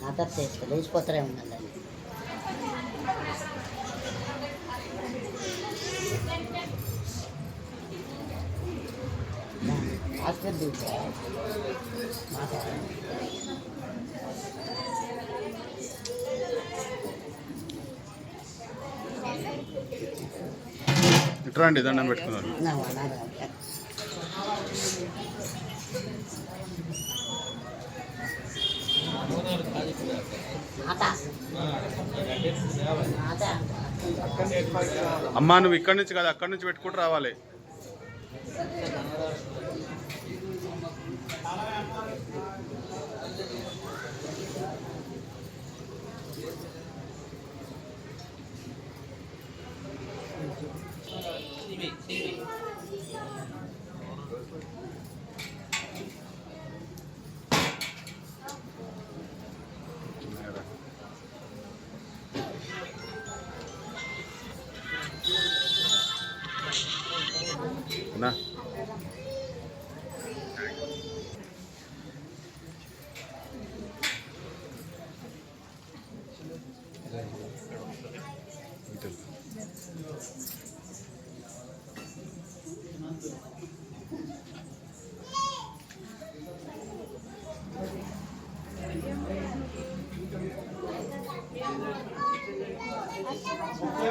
మాతో చేసుకో లేచిపోతారే ఉండాలి హాస్పిటల్ దిగుతా మాట్లాడ ఇట్రా అండి దండం పెట్టుకున్నారు అమ్మా నువ్వు ఇక్కడి నుంచి కదా అక్కడి నుంచి పెట్టుకుంటూ రావాలి. నా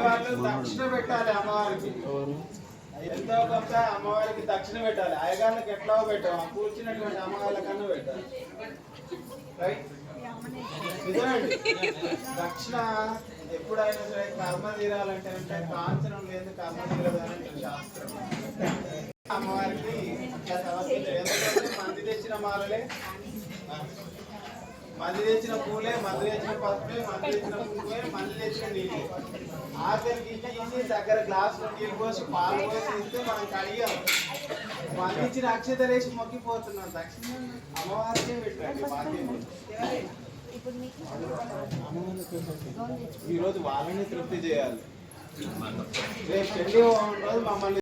వాళ్ళు దక్షిణ పెట్టాలి అమ్మవారికి ఎంతో కొంత అమ్మవారికి దక్షిణ పెట్టాలి. అయ్యగారికి ఎట్లా పెట్టాం కూర్చున్నటువంటి అమ్మవాళ్ళ కన్నా పెట్టాలి రైట్ నిజమండి? దక్షిణ ఎప్పుడైనా సరే కర్మ తీరాలంటే అంటే కాంచనం లేదు కర్మ తీరదు శాస్త్రం. అమ్మవారికి ఎందుకంటే మంది తెచ్చిన మాలలే. మళ్ళీ తెచ్చిన పూలే మళ్ళీ తెచ్చిన పసుపే మళ్ళీ తెచ్చిన పువ్వులే మళ్ళీ తెచ్చిన నీళ్ళు. ఆఖరికి ఇచ్చి ఇచ్చి దగ్గర గ్లాసులో నీళ్ళు పోసి పాలు పోసి ఇస్తే మనం కడిగాం. మళ్ళీ ఇచ్చిన అక్షతలు వేసి మొక్కిపోతున్నాం. దక్షిణ అమ్మవారికే పెట్టండి బాధ్యత ఈరోజు వాళ్ళని తృప్తి చేయాలి. రేపు పెళ్ళి రోజు మమ్మల్ని